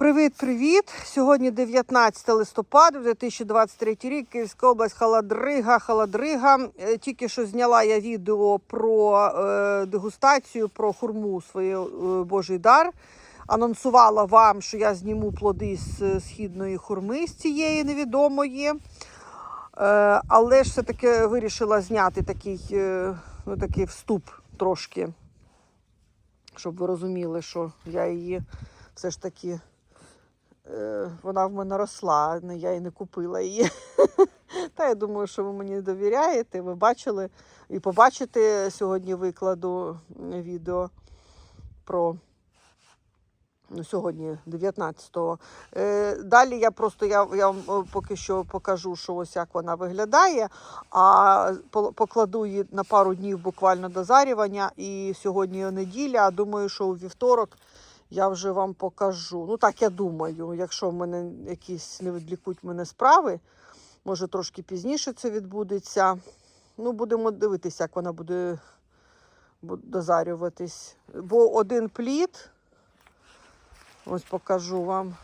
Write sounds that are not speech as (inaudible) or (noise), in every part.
Привіт-привіт! Сьогодні 19 листопада, 2023 рік, Київська область, Халадрига, Халадрига. Е, Тільки що зняла я відео про е, дегустацію, про хурму своє е, Божий дар. Анонсувала вам, що я зніму плоди з е, східної хурми з цієї невідомої. Е, але ж все-таки вирішила зняти такий, е, ну, такий вступ трошки, щоб ви розуміли, що я її все ж таки вона в мене росла, я і не купила її. (laughs) Та я думаю, що ви мені довіряєте. Ви бачили і побачите сьогодні викладу відео про. Ну, сьогодні 19-го. Е, далі я просто я, я вам е, поки що покажу, що ось як вона виглядає, а покладу її на пару днів буквально до зарювання. І сьогодні неділя. а Думаю, що у вівторок я вже вам покажу. Ну так я думаю, якщо в мене якісь не відлікуть мене справи, може трошки пізніше це відбудеться. Ну, будемо дивитися, як вона буде, дозарюватись. Бо один плід, ось покажу вам,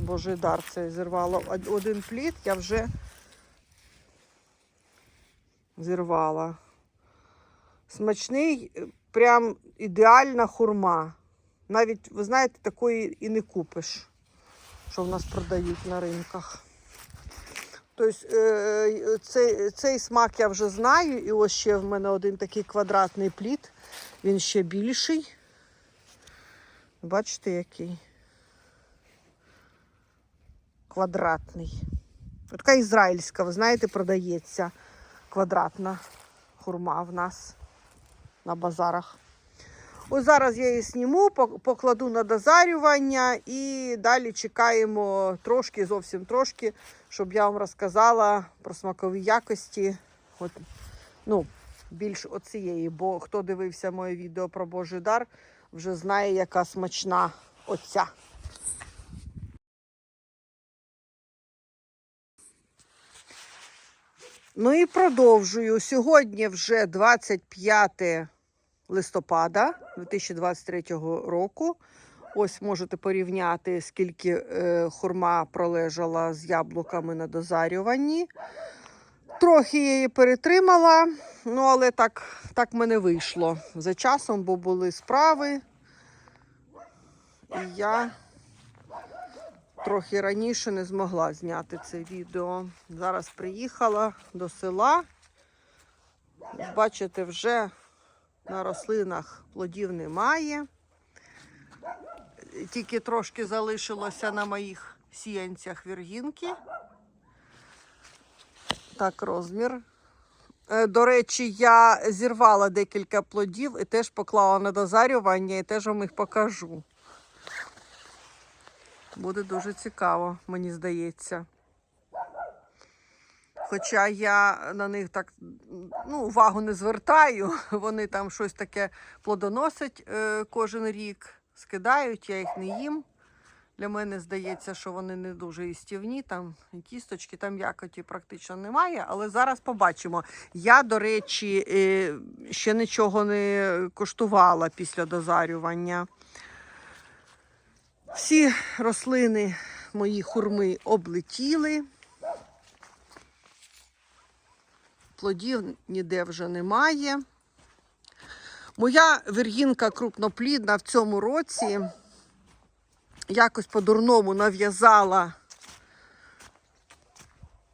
Божий дар це зірвало. Один плід я вже зірвала. Смачний, прям ідеальна хурма. Навіть, ви знаєте, такої і не купиш, що в нас продають на ринках. Тобто цей, цей смак я вже знаю, і ось ще в мене один такий квадратний плід, він ще більший. Бачите, який? Квадратний. Така ізраїльська, ви знаєте, продається квадратна хурма в нас на базарах. Ось зараз я її сніму, покладу на дозарювання і далі чекаємо трошки, зовсім трошки, щоб я вам розказала про смакові якості. От, ну, більш оцієї, бо хто дивився моє відео про Божий дар, вже знає, яка смачна оця. Ну і продовжую. Сьогодні вже 25 листопада 2023 року. Ось можете порівняти, скільки е, хурма пролежала з яблуками на дозарюванні. Трохи я її перетримала, ну але так, так мене вийшло за часом, бо були справи. І я трохи раніше не змогла зняти це відео. Зараз приїхала до села. Бачите, вже на рослинах плодів немає. Тільки трошки залишилося на моїх сіянцях віргінки. Так, розмір. Е, До речі, я зірвала декілька плодів і теж поклала на дозарювання і теж вам їх покажу. Буде дуже цікаво, мені здається. Хоча я на них так ну, увагу не звертаю, (laughs) вони там щось таке плодоносять е, кожен рік, скидають, я їх не їм. Для мене здається, що вони не дуже їстівні, там кісточки, там якоті практично немає, але зараз побачимо. Я, до речі, е, ще нічого не коштувала після дозарювання. Всі рослини мої хурми облетіли. Плодів ніде вже немає. Моя віргінка крупноплідна в цьому році якось по-дурному нав'язала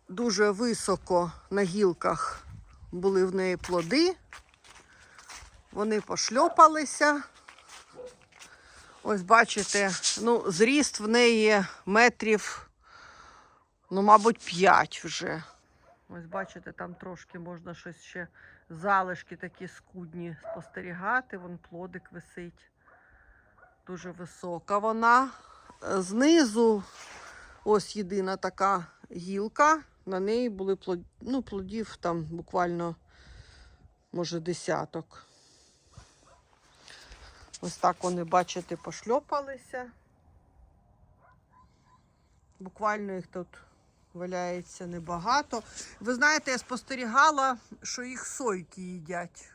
дуже високо на гілках були в неї плоди. Вони пошльопалися. Ось бачите, ну, зріст в неї метрів, ну, мабуть, 5 вже. Ось бачите, там трошки можна щось ще залишки такі скудні спостерігати. Вон плодик висить. Дуже висока вона. Е, Знизу ось єдина така гілка. На неї були плод... ну, плодів там буквально, може, десяток. Ось так вони, бачите, пошльопалися. Буквально їх тут валяється небагато. Ви знаєте, я спостерігала, що їх сойки їдять.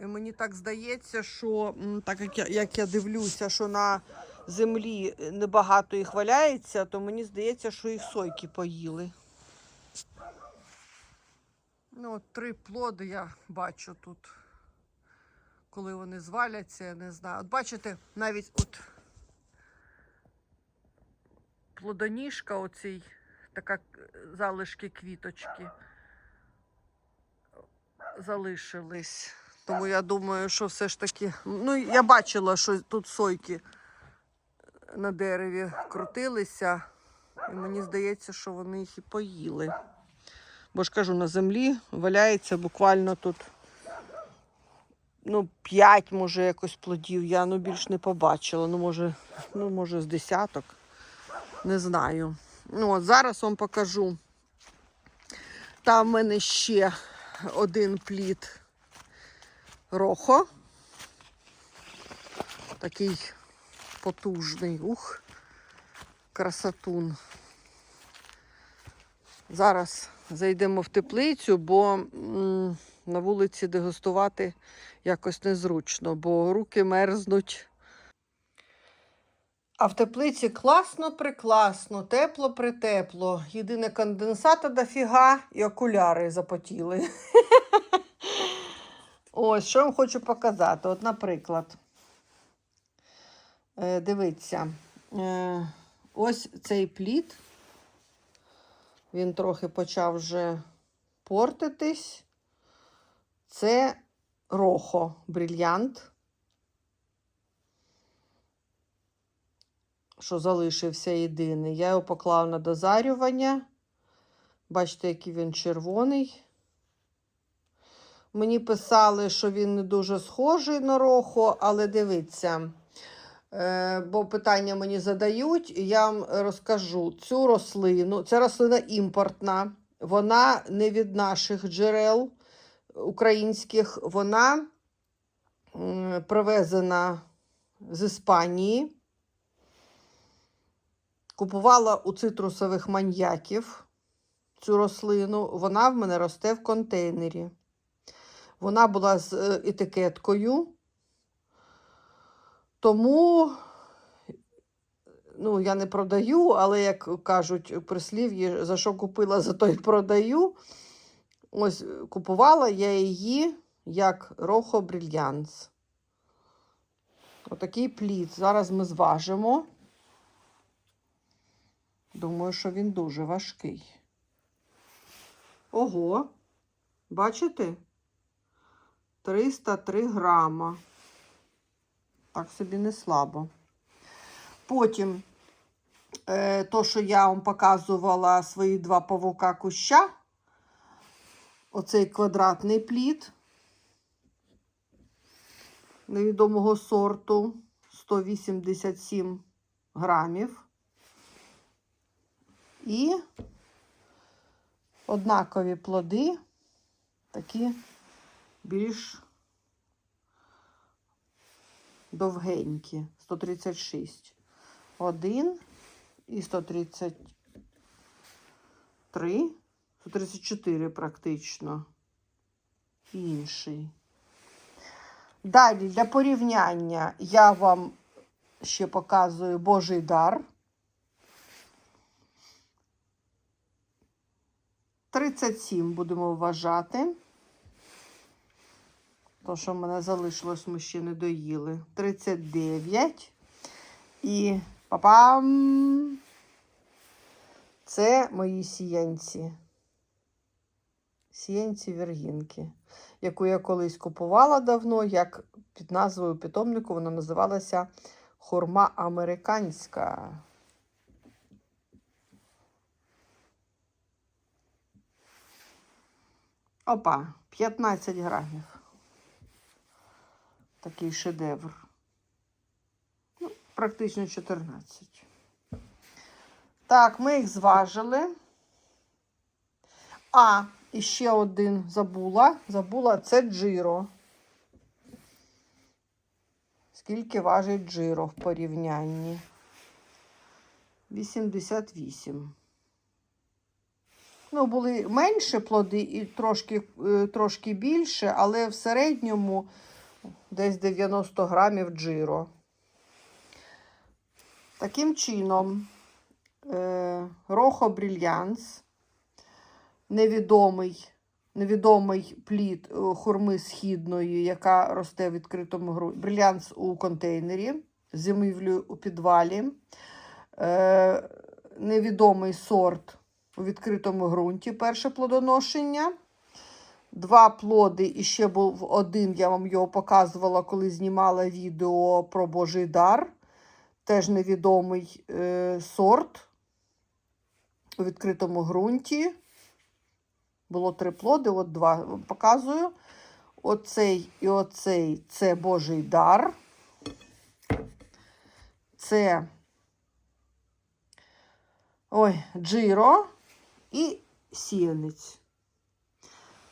І мені так здається, що так як я, як я дивлюся, що на землі небагато їх валяється, то мені здається, що їх сойки поїли. Ну, от три плоди я бачу тут. Коли вони зваляться, я не знаю. От бачите, навіть от плодоніжка, оцій, така залишки квіточки залишились. Тому я думаю, що все ж таки. Ну, я бачила, що тут сойки на дереві крутилися, і мені здається, що вони їх і поїли. Бо ж кажу, на землі валяється буквально тут ну, 5, може, якось плодів. Я ну, більш не побачила. Ну, може, ну, може, з десяток. Не знаю. Ну, от зараз вам покажу. Там в мене ще один плід рохо. Такий потужний. Ух, красотун. Зараз зайдемо в теплицю, бо м, на вулиці дегустувати якось незручно, бо руки мерзнуть. А в теплиці класно прикласно, тепло притепло. Єдине конденсата дофіга і окуляри запотіли. (laughs) Ось, що я вам хочу показати. От, наприклад, е, дивіться, е, ось цей плід. Він трохи почав вже портитись. Це рохо брильянт. Що залишився єдиний. Я його поклав на дозарювання. Бачите, який він червоний. Мені писали, що він не дуже схожий на рохо, але дивіться. Е, бо питання мені задають, і я вам розкажу цю рослину. Це рослина імпортна, вона не від наших джерел українських, вона привезена з Іспанії. Купувала у цитрусових маньяків цю рослину. Вона в мене росте в контейнері. Вона була з е, етикеткою. Тому, ну, я не продаю, але, як кажуть прислів'ї, за що купила, за то й продаю. Ось е, купувала я її як Рохо Брильянс. Отакий плід. Зараз ми зважимо. Думаю, що він дуже важкий. Ого, бачите? 303 грама. Так собі не слабо. Потім, е, то, що я вам показувала свої два павука куща, оцей квадратний плід невідомого сорту 187 грамів. І однакові плоди, такі більш довгенькі, 136. Один і 133, 134 практично. Інший. Далі для порівняння я вам ще показую Божий дар. 37 будемо вважати. То, що в мене залишилось, ми ще не доїли. 39. І папам. Це мої сіянці. Сіянці вергінки, яку я колись купувала давно, як під назвою питомнику вона називалася хурма американська. Опа, 15 грамів. Такий шедевр. Ну, практично 14. Так, ми їх зважили. А, і ще один забула. Забула це джиро. Скільки важить джиро в порівнянні? 88. Ну, були менше плоди і трошки, е, трошки більше, але в середньому десь 90 грамів джиро. Таким чином, е, Рохо Брільянс, невідомий, невідомий плід е, хурми східної, яка росте в відкритому ґрунті. Брильянс у контейнері, зимівлю у підвалі. Невідомий сорт у відкритому ґрунті, перше плодоношення. Два плоди, і ще був один, я вам його показувала, коли знімала відео про Божий дар. Теж невідомий е, сорт у відкритому ґрунті. Було три плоди, от два вам показую. Оцей і оцей це Божий дар. Це ой, джиро і сіянець.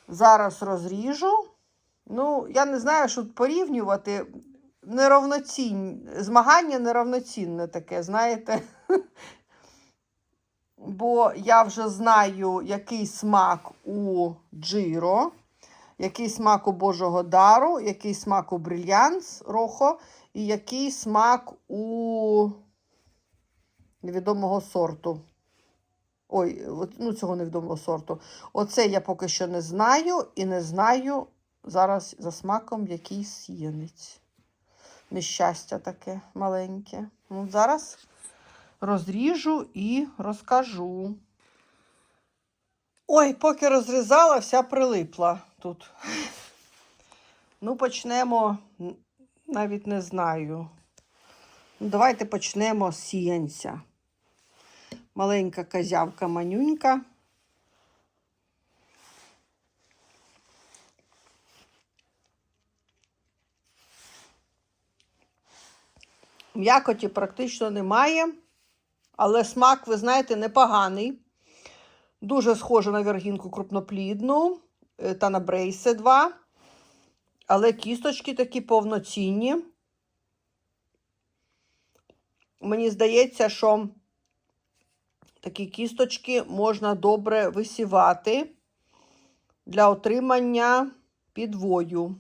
Зараз розріжу. Ну, я не знаю, що порівнювати. Неравноцінь... Змагання неравноцінне таке, знаєте. (laughs) Бо я вже знаю, який смак у джиро, який смак у Божого дару, який смак у брильянс рохо, і який смак у невідомого сорту. Ой, ну цього невідомого сорту. Оце я поки що не знаю і не знаю зараз за смаком який сіянець. Нещастя таке маленьке. Ну, зараз розріжу і розкажу. Ой, поки розрізала, вся прилипла тут. (laughs) Ну, почнемо, навіть не знаю. Ну, давайте почнемо з сіянця. Маленька козявка манюнька. М'якоті практично немає, але смак, ви знаєте, непоганий. Дуже схоже на вергінку крупноплідну е, та на брейсе 2. Але кісточки такі повноцінні. Мені здається, що такі кісточки можна добре висівати для отримання підвою.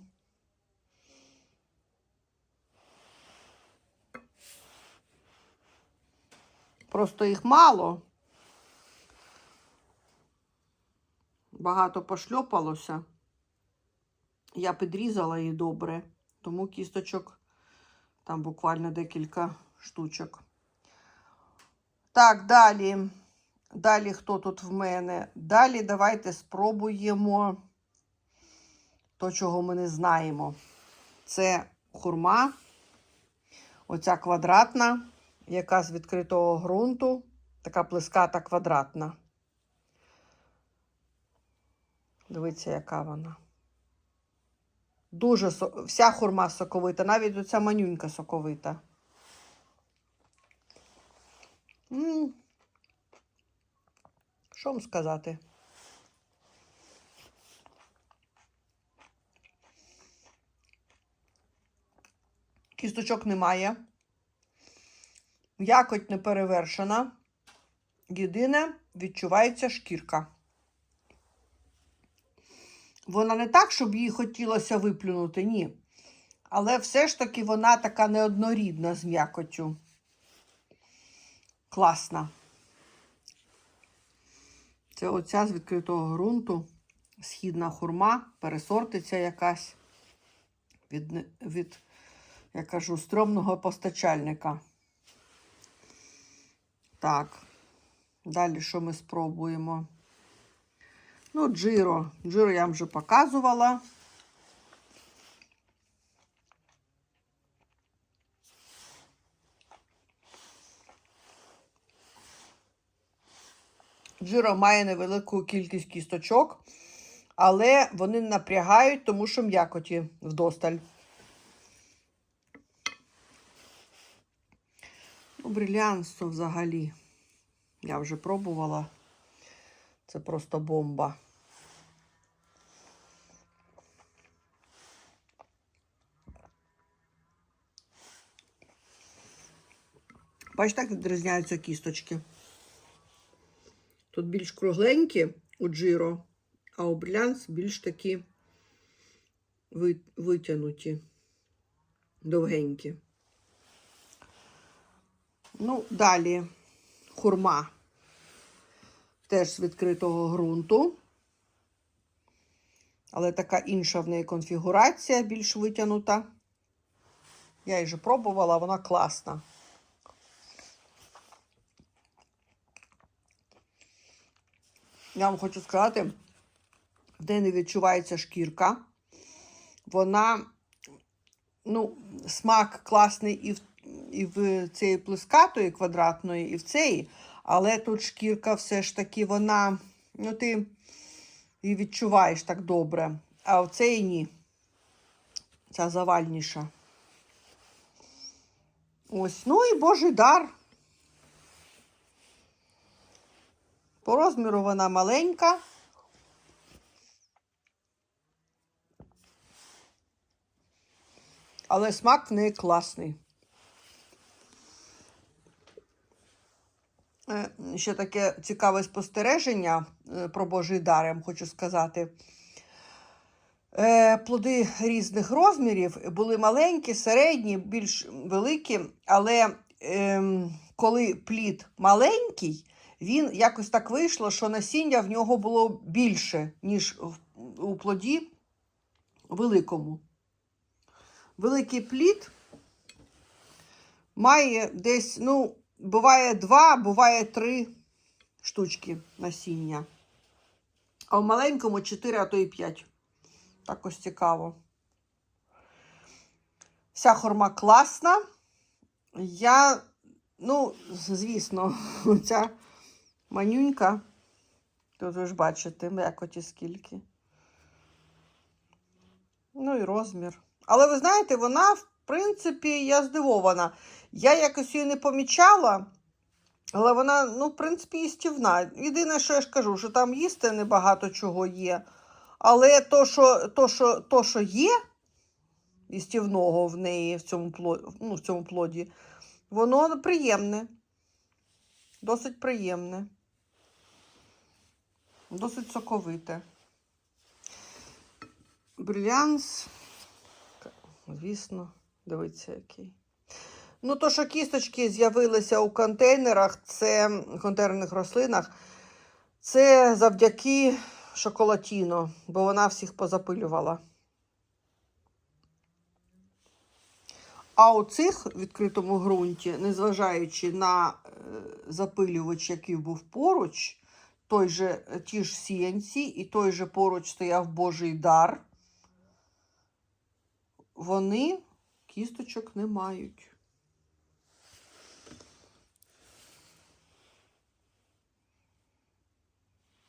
Просто їх мало. Багато пошльопалося. Я підрізала її добре, тому кісточок там буквально декілька штучок. Так, далі. Далі хто тут в мене? Далі давайте спробуємо то, чого ми не знаємо. Це хурма, оця квадратна, яка з відкритого ґрунту, така плеската квадратна. Дивіться, яка вона. Дуже вся хурма соковита, навіть оця манюнька соковита. М. Що вам сказати? Кісточок немає. Якоть не перевершена. Єдине, відчувається шкірка. Вона не так, щоб їй хотілося виплюнути, ні. Але все ж таки вона така неоднорідна з м'якоттю. Класна. Це оця з відкритого ґрунту, східна хурма, пересортиця якась від, від я кажу, стрьомного постачальника. Так, далі що ми спробуємо? Ну, джиро. Джиро я вам вже показувала. Джиро має невелику кількість кісточок, але вони напрягають, тому що м'якоті вдосталь. Ну, брилянство взагалі. Я вже пробувала. Це просто бомба. Бачите, як відрізняються кісточки. Тут більш кругленькі, у джиро, а у брілянс більш такі ви- витягнуті, довгенькі. Ну, далі хурма. Теж з відкритого ґрунту. Але така інша в неї конфігурація, більш витягнута. Я її вже пробувала, вона класна. Я вам хочу сказати, де не відчувається шкірка. Вона, ну, смак класний і в, і в цієї плескатої квадратної, і в цієї. Але тут шкірка все ж таки, вона, ну, ти її відчуваєш так добре. А в цієї ні. Ця завальніша. Ось, ну і Божий дар. По розміру вона маленька. Але смак в неї класний. Е, Ще таке цікаве спостереження е, про Божий дар, я вам хочу сказати. Е, Плоди різних розмірів були маленькі, середні, більш великі, але ем, коли плід маленький, він якось так вийшло, що насіння в нього було більше, ніж у плоді великому. Великий плід має десь, ну, буває два, буває три штучки насіння. А в маленькому 4, а то і 5. Так ось цікаво. Вся хурма класна. Я, ну, звісно, (laughs) ця манюнька. Тут ви ж бачите, м'якоті скільки. Ну і розмір. Але ви знаєте, вона, в принципі, я здивована. Я якось її не помічала, але вона, ну, в принципі, їстівна. Єдине, що я ж кажу, що там їсти небагато чого є. Але то, що, то, що, то, що є їстівного в неї в цьому, плоді, ну, в цьому плоді, воно приємне. Досить приємне. Досить соковите. Бриллянс, звісно, дивіться, який. Ну, то, що кісточки з'явилися у контейнерах, це в контейнерних рослинах, це завдяки шоколатіно, бо вона всіх позапилювала. А у цих в відкритому ґрунті, незважаючи на е, запилювач, який був поруч, той же, е, ті ж сіянці, і той же поруч стояв Божий дар, вони кісточок не мають.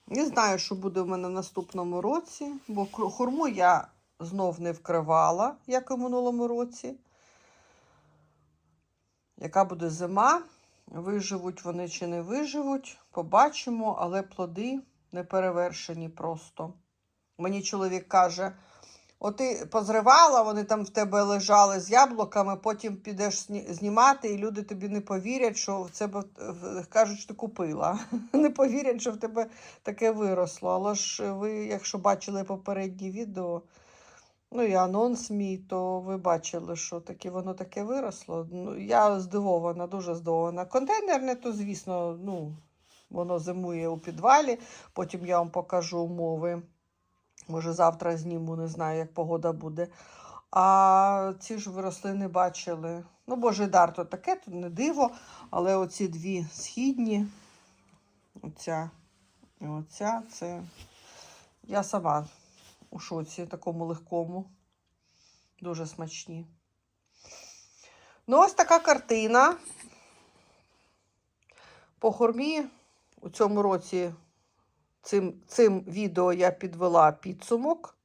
Не знаю, що буде в мене в наступному році, бо хурму я знов не вкривала, як і в минулому році. Яка буде зима? Виживуть вони чи не виживуть, побачимо, але плоди не перевершені просто. Мені чоловік каже: от ти позривала, вони там в тебе лежали з яблуками, потім підеш знімати, і люди тобі не повірять, що в тебе кажуть, що ти купила. (laughs) Не повірять, що в тебе таке виросло. Але ж ви, якщо бачили попередні відео, ну і анонс мій, то ви бачили, що таке воно таке виросло. Ну, я здивована, дуже здивована. Контейнерне, то, звісно, ну, воно зимує у підвалі. Потім я вам покажу умови. Може, завтра зніму, не знаю, як погода буде. А ці ж ви рослини бачили. Ну, Божий дар то таке, то не диво. Але оці дві східні, оця і оця, це я сама у шоці такому легкому. Дуже смачні. Ну, ось така картина. По хурмі у цьому році цим, цим відео я підвела підсумок,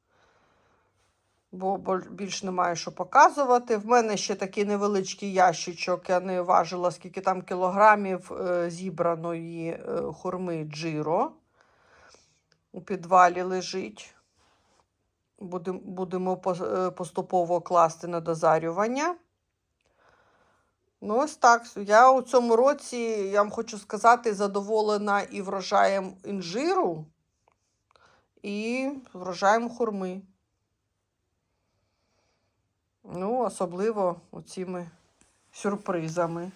бо, бо більш немає що показувати. В мене ще такий невеличкий ящичок, я не важила, скільки там кілограмів е, зібраної е, хурми джиро. У підвалі лежить. Будем, будемо е, поступово класти на дозарювання. Ну, ось так. Я у цьому році, я вам хочу сказати, задоволена і врожаєм інжиру. і врожаєм хурми. Ну, особливо оціми сюрпризами.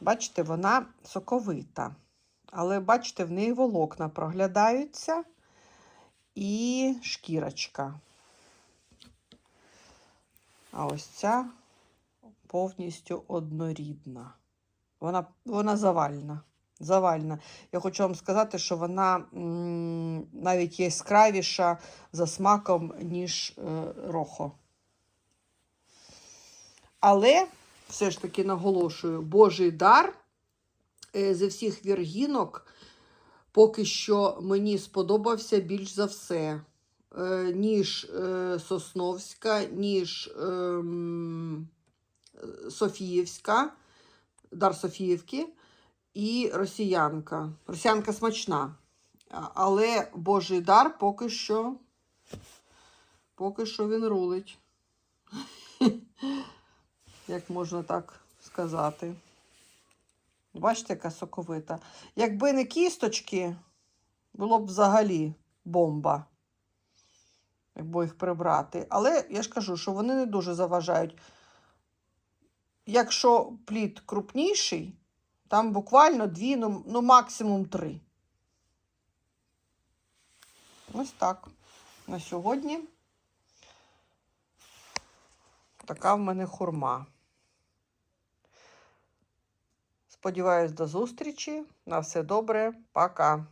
Бачите, вона соковита. Але бачите, в неї волокна проглядаються і шкірочка. А ось ця повністю однорідна. Вона, вона завальна. Завальна. Я хочу вам сказати, що вона навіть яскравіша за смаком, ніж е, рохо. Але все ж таки наголошую, Божий дар е, зі всіх віргінок поки що мені сподобався більш за все, е, ніж е, Сосновська, ніж ем, Софіївська, дар Софіївки і росіянка. Росіянка смачна. Але Божий дар поки що, поки що він рулить. (laughs) Як можна так сказати. Бачите, яка соковита. Якби не кісточки, було б взагалі бомба. Якби їх прибрати. Але я ж кажу, що вони не дуже заважають. Якщо плід крупніший, там буквально дві, ну, ну максимум три. Ось так. На сьогодні така в мене хурма. Сподіваюсь, до зустрічі. На все добре. Пока.